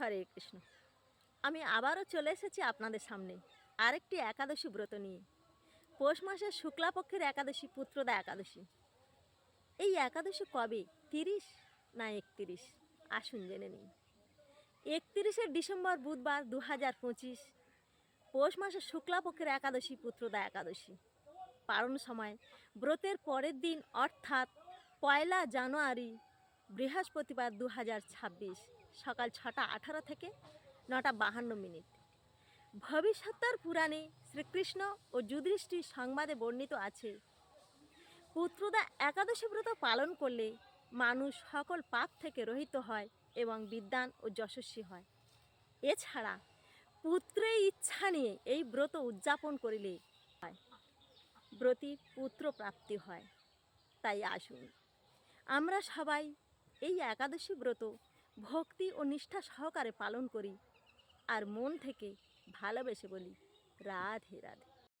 হরে কৃষ্ণ। আমি আবারও চলে এসেছি আপনাদের সামনে আরেকটি একাদশী ব্রত নিয়ে। পৌষ মাসের শুক্লাপক্ষের একাদশী, পুত্রদা একাদশী। এই একাদশী কবে? তিরিশ না একতিরিশ? আসুন জেনে নিন একতিরিশে ডিসেম্বর বুধবার দু হাজার পঁচিশ, পৌষ মাসের শুক্লাপক্ষের একাদশী, পুত্রদা একাদশী। পালন সময় ব্রতের পরের দিন, অর্থাৎ পয়লা জানুয়ারি বৃহস্পতিবার দু হাজার ছাব্বিশ, সকাল ছটা আঠারো থেকে নটা বাহান্ন মিনিট। ভবিষ্যত্তর পুরাণে শ্রীকৃষ্ণ ও যুধিষ্ঠির সংবাদে বর্ণিত আছে পুত্রদা একাদশী ব্রত পালন করলে মানুষ সকল পাপ থেকে রহিত হয় এবং বিদ্যান ও যশস্বী হয়। এছাড়া পুত্রের ইচ্ছা নিয়ে এই ব্রত উদযাপন করিলে হয় পুত্র প্রাপ্তি হয়। তাই আসুন, আমরা সবাই এই একাদশী ব্রত ভক্তি ও নিষ্ঠা সহকারে পালন করি আর মন থেকে ভালোবেসে বলি, রাধে রাধে।